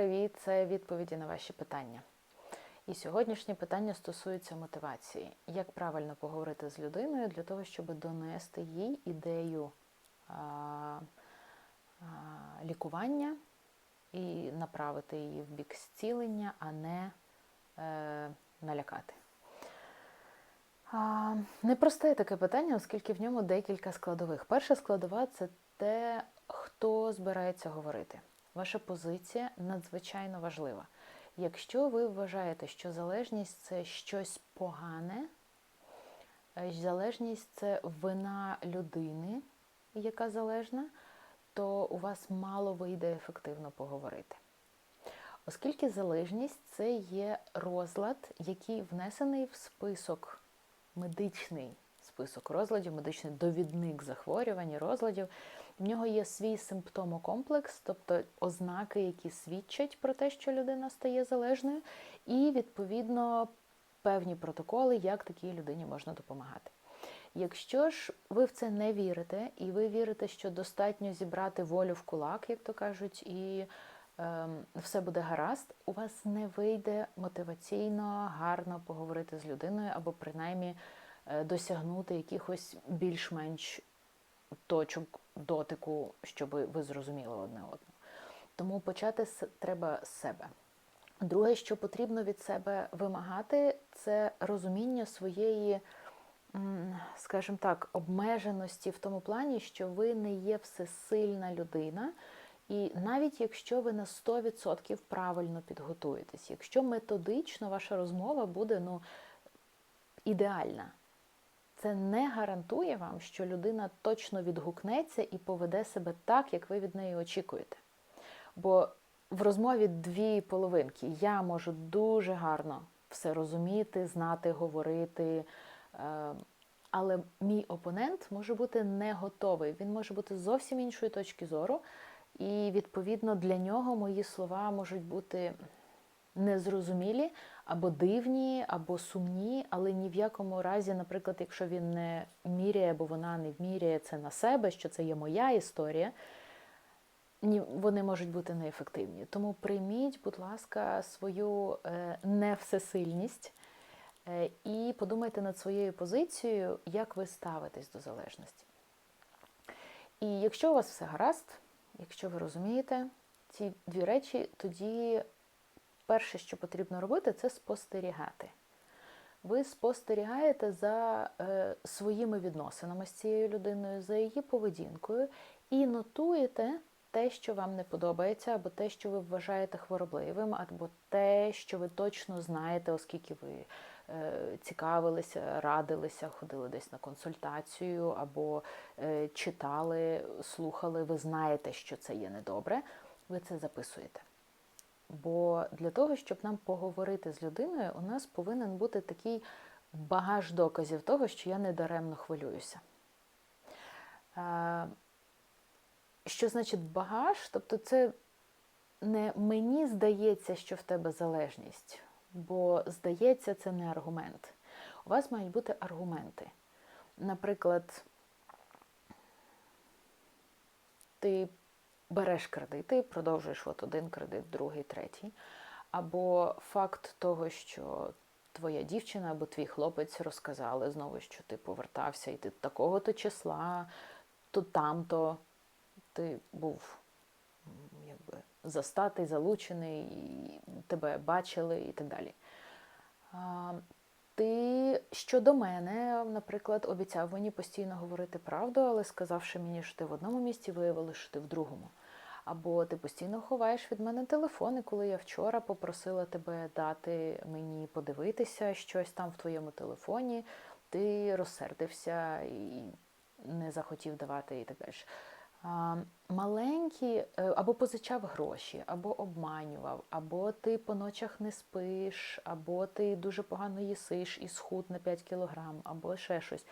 привіт! Це відповіді на ваші питання. І сьогоднішнє питання стосується мотивації. Як правильно поговорити з людиною для того, щоб донести їй ідею а, а, лікування і направити її в бік зцілення, а не е, налякати. А, Непросте таке питання, оскільки в ньому декілька складових. Перша складова це те, хто збирається говорити. Ваша позиція надзвичайно важлива. Якщо ви вважаєте, що залежність це щось погане, е, залежність це вина людини, яка залежна, то у вас мало вийде ефективно поговорити. Оскільки залежність це є розлад, який внесений в список медичний список розладів, медичний довідник захворювань і розладів. В нього є свій симптомокомплекс, тобто ознаки, які свідчать про те, що людина стає залежною, і, відповідно, певні протоколи, як такій людині можна допомагати. Якщо ж ви в це не вірите, і ви вірите, що достатньо зібрати волю в кулак, як то кажуть, і е, все буде гаразд, у вас не вийде мотиваційно гарно поговорити з людиною, або принаймні е, досягнути якихось більш-менш точок дотику, щоб ви зрозуміли одне одного. Тому почати треба з себе. Друге, що потрібно від себе вимагати, це розуміння своєї, скажімо так, обмеженості в тому плані, що ви не є всесильна людина. І навіть якщо ви на 100% правильно підготуєтесь, якщо методично ваша розмова буде ну, ідеальна, це не гарантує вам, що людина точно відгукнеться і поведе себе так, як ви від неї очікуєте. Бо в розмові дві половинки. Я можу дуже гарно все розуміти, знати, говорити. Е, але мій опонент може бути не готовий. Він може бути зовсім іншої точки зору, і, відповідно, для нього мої слова можуть бути незрозумілі, або дивні, або сумні, але ні в якому разі, наприклад, якщо він не міряє, або вона не вміряє це на себе, що це є моя історія, вони можуть бути неефективні. Тому прийміть, будь ласка, свою е, невсесильність е, і подумайте над своєю позицією, як ви ставитесь до залежності. І якщо у вас все гаразд, якщо ви розумієте ці дві речі, тоді перше, що потрібно робити, це спостерігати. Ви спостерігаєте за е, своїми відносинами з цією людиною, за її поведінкою, і нотуєте те, що вам не подобається, або те, що ви вважаєте хворобливим, або те, що ви точно знаєте, оскільки ви е, цікавилися, радилися, ходили десь на консультацію, або е, читали, слухали, ви знаєте, що це є недобре, ви це записуєте. Бо для того, щоб нам поговорити з людиною, у нас повинен бути такий багаж доказів того, що я недаремно хвилююся. Що значить багаж? Тобто, це не мені здається, що в тебе залежність, бо здається, це не аргумент. У вас мають бути аргументи. Наприклад, ти береш кредити, продовжуєш от один кредит, другий, третій. Або факт того, що твоя дівчина або твій хлопець розказали знову, що ти повертався, і ти такого-то числа, то там-то ти був якби, застатий, залучений, і тебе бачили і так далі. Ти щодо мене, наприклад, обіцяв мені постійно говорити правду, але сказавши мені, що ти в одному місці, виявили, що ти в другому. Або ти постійно ховаєш від мене телефони, коли я вчора попросила тебе дати мені подивитися щось там в твоєму телефоні, ти розсердився і не захотів давати і так далі. Маленькі, е, або позичав гроші, або обманював, або ти по ночах не спиш, або ти дуже погано їсиш і схуд на 5 кілограм, або ще щось.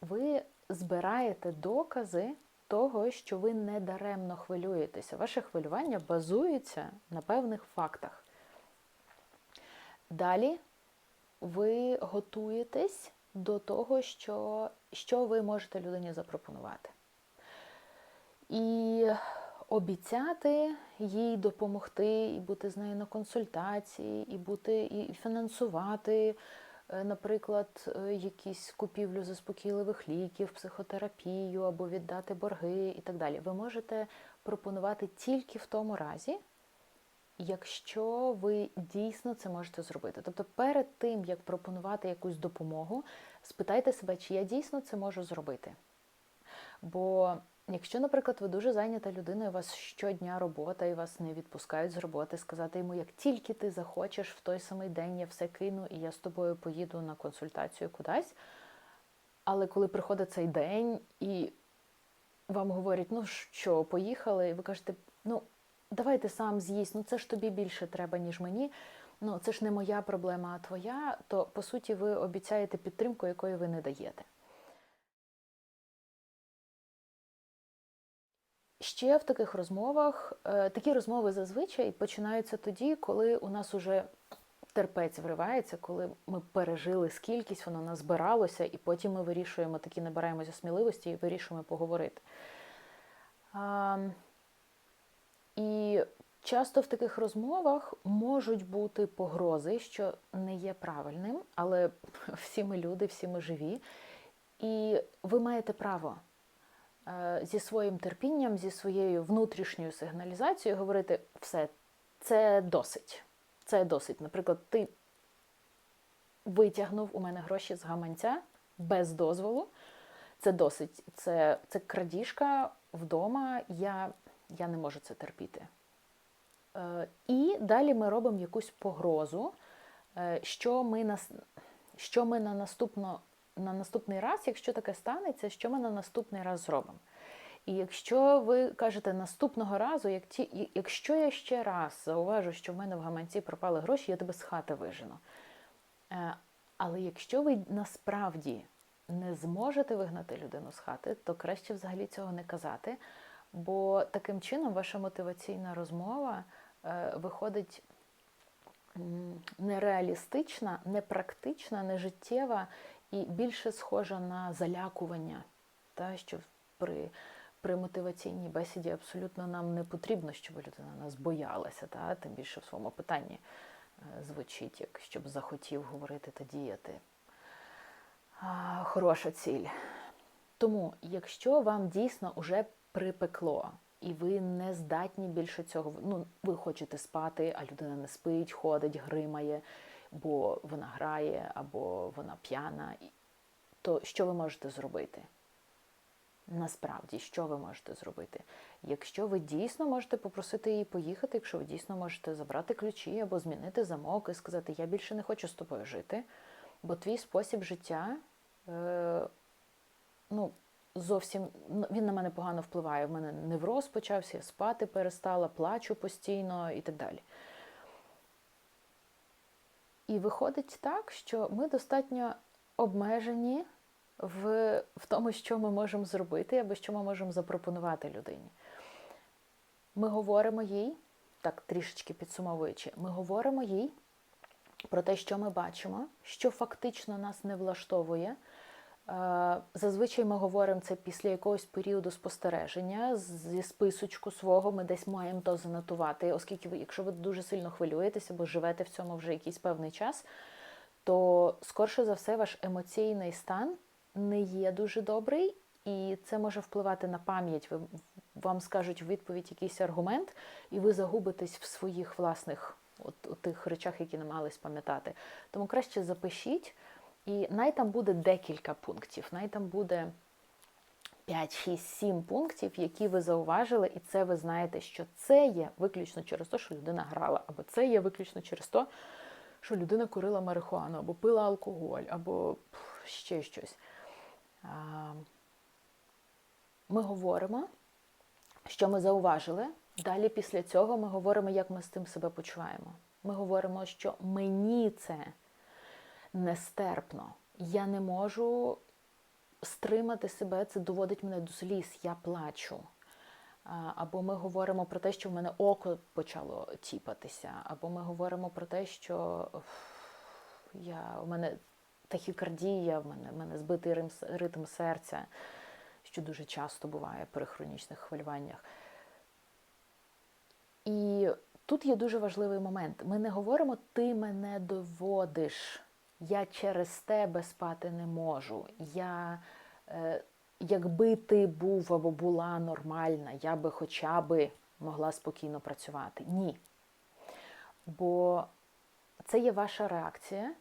Ви збираєте докази того, що ви не даремно хвилюєтеся. Ваше хвилювання базується на певних фактах. Далі ви готуєтесь до того, що, що ви можете людині запропонувати. І обіцяти їй допомогти, і бути з нею на консультації, і бути і фінансувати, наприклад, е, якісь купівлю заспокійливих ліків, психотерапію або віддати борги і так далі. Ви можете пропонувати тільки в тому разі, якщо ви дійсно це можете зробити. Тобто, перед тим як пропонувати якусь допомогу, спитайте себе, чи я дійсно це можу зробити. Бо якщо, наприклад, ви дуже зайнята людина, і у вас щодня робота, і вас не відпускають з роботи, сказати йому, як тільки ти захочеш в той самий день я все кину і я з тобою поїду на консультацію кудись. Але коли приходить цей день і вам говорять, ну що, поїхали, і ви кажете, ну давай ти сам з'їсть, ну це ж тобі більше треба, ніж мені. Ну це ж не моя проблема, а твоя, то по суті ви обіцяєте підтримку, якої ви не даєте. Ще в таких розмовах, е, такі розмови зазвичай починаються тоді, коли у нас уже терпець вривається, коли ми пережили скількись, воно назбиралося, і потім ми вирішуємо такі, набираємося сміливості і вирішуємо поговорити. І часто в таких розмовах можуть бути погрози, що не є правильним, але всі ми люди, всі ми живі. І ви маєте право зі своїм терпінням, зі своєю внутрішньою сигналізацією говорити все, це досить. Це досить. Наприклад, ти витягнув у мене гроші з гаманця без дозволу. Це досить. Це це крадіжка вдома. Я я не можу це терпіти. Е, І далі ми робимо якусь погрозу, е, що ми на, що ми на, наступно, на наступний раз, якщо таке станеться, що ми на наступний раз зробимо. І якщо ви кажете наступного разу, як ті, якщо я ще раз зауважу, що в мене в гаманці пропали гроші, я тебе з хати вижену. Е, але якщо ви насправді не зможете вигнати людину з хати, то краще взагалі цього не казати. Бо таким чином ваша мотиваційна розмова е, виходить нереалістична, непрактична, нежиттєва і більше схожа на залякування, та, що при при мотиваційній бесіді абсолютно нам не потрібно, щоб людина нас боялася, та? тим більше в своєму питанні е, звучить, як щоб захотів говорити та діяти. А, Хороша ціль. Тому, якщо вам дійсно вже припекло, і ви не здатні більше цього, ну, ви хочете спати, а людина не спить, ходить, гримає, бо вона грає, або вона п'яна, то що ви можете зробити? Насправді, що ви можете зробити? Якщо ви дійсно можете попросити її поїхати, якщо ви дійсно можете забрати ключі або змінити замок і сказати, я більше не хочу з тобою жити, бо твій спосіб життя е, ну, зовсім він на мене погано впливає. В мене невроз почався, я спати перестала, плачу постійно і так далі. І виходить так, що ми достатньо обмежені в, в тому, що ми можемо зробити, або що ми можемо запропонувати людині. Ми говоримо їй, так трішечки підсумовуючи, ми говоримо їй про те, що ми бачимо, що фактично нас не влаштовує. Зазвичай ми говоримо це після якогось періоду спостереження зі списочку свого ми десь маємо то занотувати, оскільки ви, якщо ви дуже сильно хвилюєтеся, бо живете в цьому вже якийсь певний час, то скорше за все ваш емоційний стан не є дуже добрий, і це може впливати на пам'ять. Ви вам скажуть у відповідь якийсь аргумент, і ви загубитесь в своїх власних от, от тих речах, які намагались пам'ятати. Тому краще запишіть, і най там буде декілька пунктів, най там буде 5, 6, 7 пунктів, які ви зауважили, і це ви знаєте, що це є виключно через те, що людина грала, або це є виключно через те, що людина курила марихуану, або пила алкоголь, або ще щось. Ми говоримо, що ми зауважили. Далі після цього ми говоримо, як ми з тим себе почуваємо. Ми говоримо, що мені це нестерпно. Я не можу стримати себе, це доводить мене до сліз, я плачу. Або ми говоримо про те, що в мене око почало тіпатися, або ми говоримо про те, що я, у мене тахікардія, в мене в мене збитий ритм серця, що дуже часто буває при хронічних хвилюваннях. І тут є дуже важливий момент. Ми не говоримо ти мене доводиш. Я через тебе спати не можу. Я, е, якби ти був або була нормальна, я би хоча би могла спокійно працювати. Ні. Бо це є ваша реакція,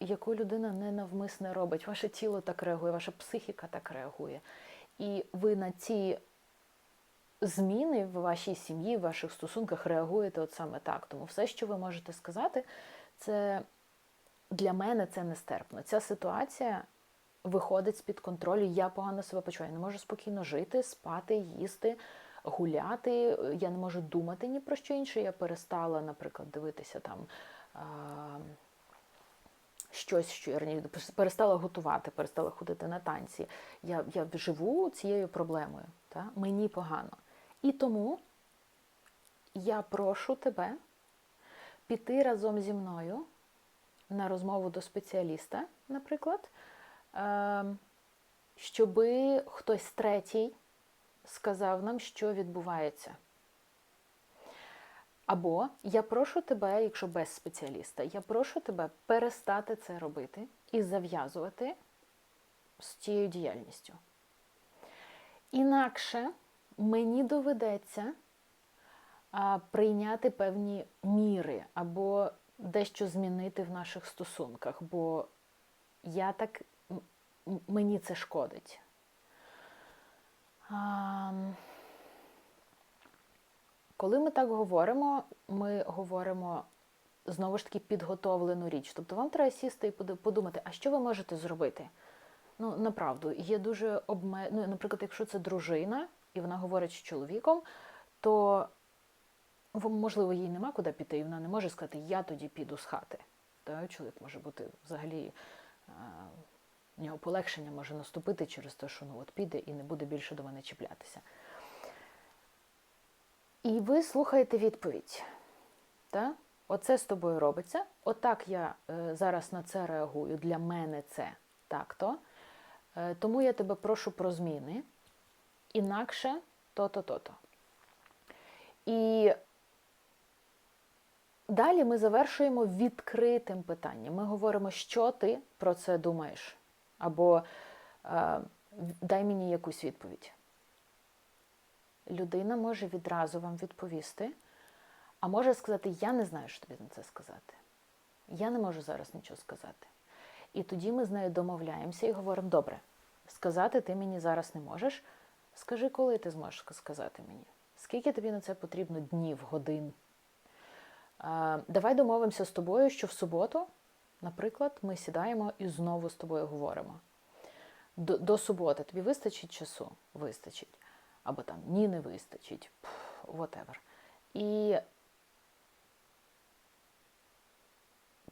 яку людина ненавмисне робить. Ваше тіло так реагує, ваша психіка так реагує. І ви на ці зміни в вашій сім'ї, в ваших стосунках реагуєте от саме так. Тому все, що ви можете сказати, це для мене це нестерпно. Ця ситуація виходить з-під контролю. Я погано себе почуваю. Я не можу спокійно жити, спати, їсти, гуляти. Я не можу думати ні про що інше. Я перестала, наприклад, дивитися там. Щось, що я раніше перестала готувати, перестала ходити на танці. Я я живу цією проблемою. Та? Мені погано. І тому я прошу тебе піти разом зі мною на розмову до спеціаліста, наприклад, щоб хтось третій сказав нам, що відбувається. Або я прошу тебе, якщо без спеціаліста, я прошу тебе перестати це робити і зав'язувати з цією діяльністю. Інакше мені доведеться прийняти певні міри або дещо змінити в наших стосунках, бо я так мені це шкодить. А, коли ми так говоримо, ми говоримо знову ж таки підготовлену річ. Тобто вам треба сісти і подумати, а що ви можете зробити? Ну, направду, є дуже обме... ну, Наприклад, якщо це дружина, і вона говорить з чоловіком, то можливо їй нема куди піти, і вона не може сказати, я тоді піду з хати. Та чоловік може бути взагалі. У нього полегшення може наступити через те, що ну от піде і не буде більше до мене чіплятися. І ви слухаєте відповідь. Та? Оце з тобою робиться. Отак я е, зараз на це реагую. Для мене це так-то. Е, тому я тебе прошу про зміни. Інакше то-то, то-то. І далі ми завершуємо відкритим питанням. Ми говоримо, що ти про це думаєш. Або е, дай мені якусь відповідь людина може відразу вам відповісти, а може сказати, я не знаю, що тобі на це сказати. Я не можу зараз нічого сказати. І тоді ми з нею домовляємося і говоримо, добре, сказати ти мені зараз не можеш. Скажи, коли ти зможеш сказати мені? Скільки тобі на це потрібно днів, годин? Давай домовимося з тобою, що в суботу, наприклад, ми сідаємо і знову з тобою говоримо. До, до суботи тобі вистачить часу? Вистачить або там ні, не вистачить, whatever. І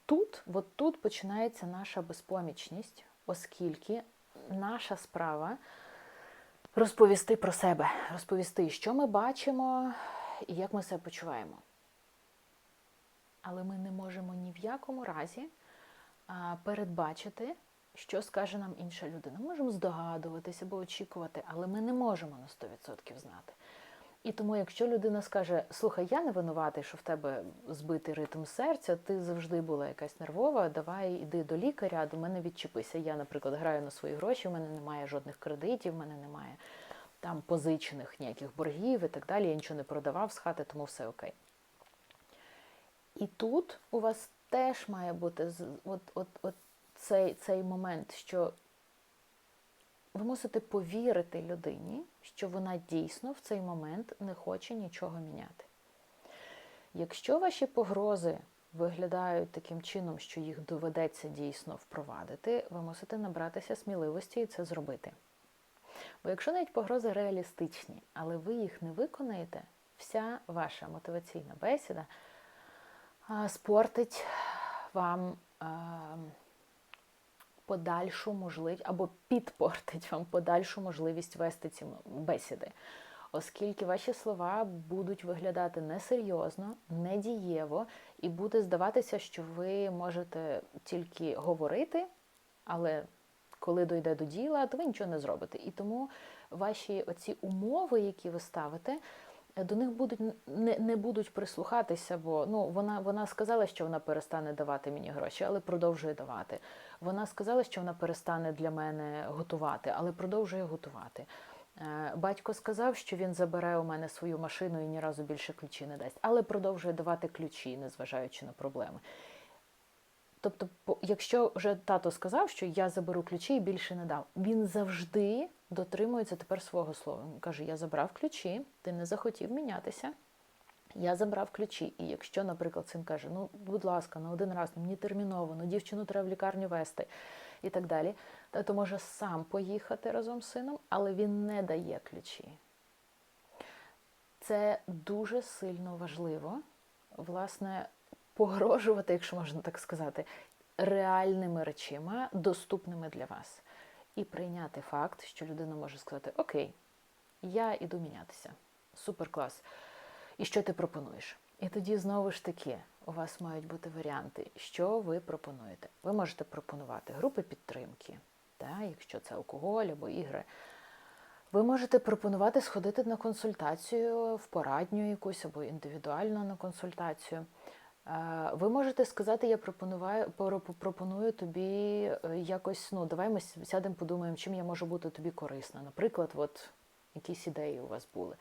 тут, от тут починається наша безпомічність, оскільки наша справа розповісти про себе, розповісти, що ми бачимо і як ми себе почуваємо. Але ми не можемо ні в якому разі передбачити що скаже нам інша людина. Ми можемо здогадуватися або очікувати, але ми не можемо на 100% знати. І тому, якщо людина скаже, слухай, я не винуватий, що в тебе збитий ритм серця, ти завжди була якась нервова, давай іди до лікаря, до мене відчепися. Я, наприклад, граю на свої гроші, в мене немає жодних кредитів, в мене немає там позичених ніяких боргів і так далі. Я нічого не продавав з хати, тому все окей. І тут у вас теж має бути от, от, от цей, цей момент, що ви мусите повірити людині, що вона дійсно в цей момент не хоче нічого міняти. Якщо ваші погрози виглядають таким чином, що їх доведеться дійсно впровадити, ви мусите набратися сміливості і це зробити. Бо якщо навіть погрози реалістичні, але ви їх не виконаєте, вся ваша мотиваційна бесіда спортить вам подальшу можливість або підпортить вам подальшу можливість вести ці бесіди, оскільки ваші слова будуть виглядати несерйозно, недієво, і буде здаватися, що ви можете тільки говорити, але коли дойде до діла, то ви нічого не зробите. І тому ваші оці умови, які ви ставите, до них будуть не, не будуть прислухатися, бо ну вона вона сказала, що вона перестане давати мені гроші, але продовжує давати. Вона сказала, що вона перестане для мене готувати, але продовжує готувати. Е, Батько сказав, що він забере у мене свою машину і ні разу більше ключі не дасть, але продовжує давати ключі, незважаючи на проблеми. Тобто, якщо вже тато сказав, що я заберу ключі і більше не дав, він завжди дотримується тепер свого слова. Він каже: Я забрав ключі, ти не захотів мінятися. Я забрав ключі. І якщо, наприклад, син каже, ну, будь ласка, на один раз, ну, мені терміново, ну дівчину треба в лікарню вести і так далі, тато може сам поїхати разом з сином, але він не дає ключі. Це дуже сильно важливо, власне, погрожувати, якщо можна так сказати, реальними речима, доступними для вас. І прийняти факт, що людина може сказати: Окей, я іду мінятися. Супер клас. І що ти пропонуєш? І тоді знову ж таки у вас мають бути варіанти, що ви пропонуєте. Ви можете пропонувати групи підтримки, та, якщо це алкоголь або ігри. Ви можете пропонувати сходити на консультацію в порадню якусь або індивідуально на консультацію. Ви можете сказати, я пропоную, пропоную тобі е, якось, ну, давай ми сядемо, подумаємо, чим я можу бути тобі корисна. Наприклад, от якісь ідеї у вас були.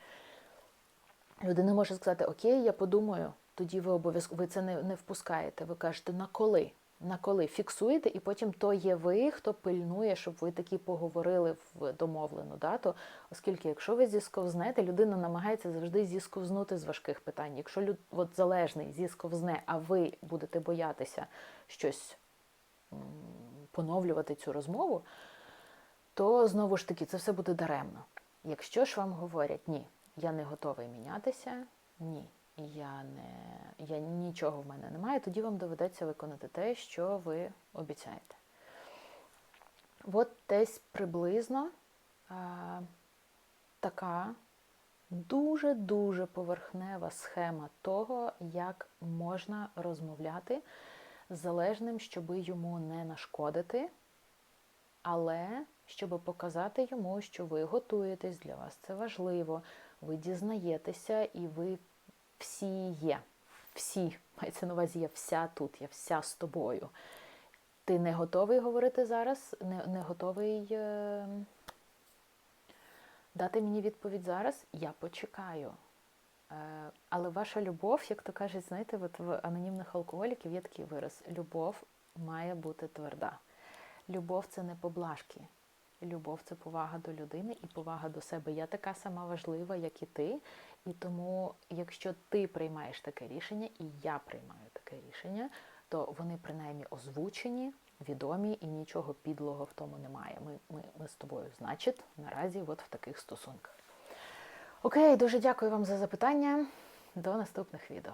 Людина може сказати, окей, я подумаю, тоді ви обов'язково ви це не, не впускаєте. Ви кажете, на коли? На коли фіксуєте, і потім то є ви, хто пильнує, щоб ви такі поговорили в домовлену дату. Оскільки, якщо ви зісковзнете, людина намагається завжди зісковзнути з важких питань. Якщо люд, от залежний зісковзне, а ви будете боятися щось поновлювати цю розмову, то знову ж таки це все буде даремно. Якщо ж вам говорять ні, я не готовий мінятися, ні, я не я нічого в мене немає, тоді вам доведеться виконати те, що ви обіцяєте. От десь приблизно а, така дуже-дуже поверхнева схема того, як можна розмовляти з залежним, щоби йому не нашкодити, але щоб показати йому, що ви готуєтесь, для вас це важливо, ви дізнаєтеся і ви всі є. Всі, мається на увазі, я вся тут, я вся з тобою. Ти не готовий говорити зараз, не, не готовий е, дати мені відповідь зараз, я почекаю. Е, але ваша любов, як то кажуть, знаєте, от в анонімних алкоголіків є такий вираз: любов має бути тверда. Любов це не поблажки. Любов це повага до людини і повага до себе. Я така сама важлива, як і ти. І тому, якщо ти приймаєш таке рішення, і я приймаю таке рішення, то вони принаймні озвучені, відомі і нічого підлого в тому немає. Ми, ми, ми з тобою, значить, наразі от в таких стосунках. Окей, дуже дякую вам за запитання. До наступних відео.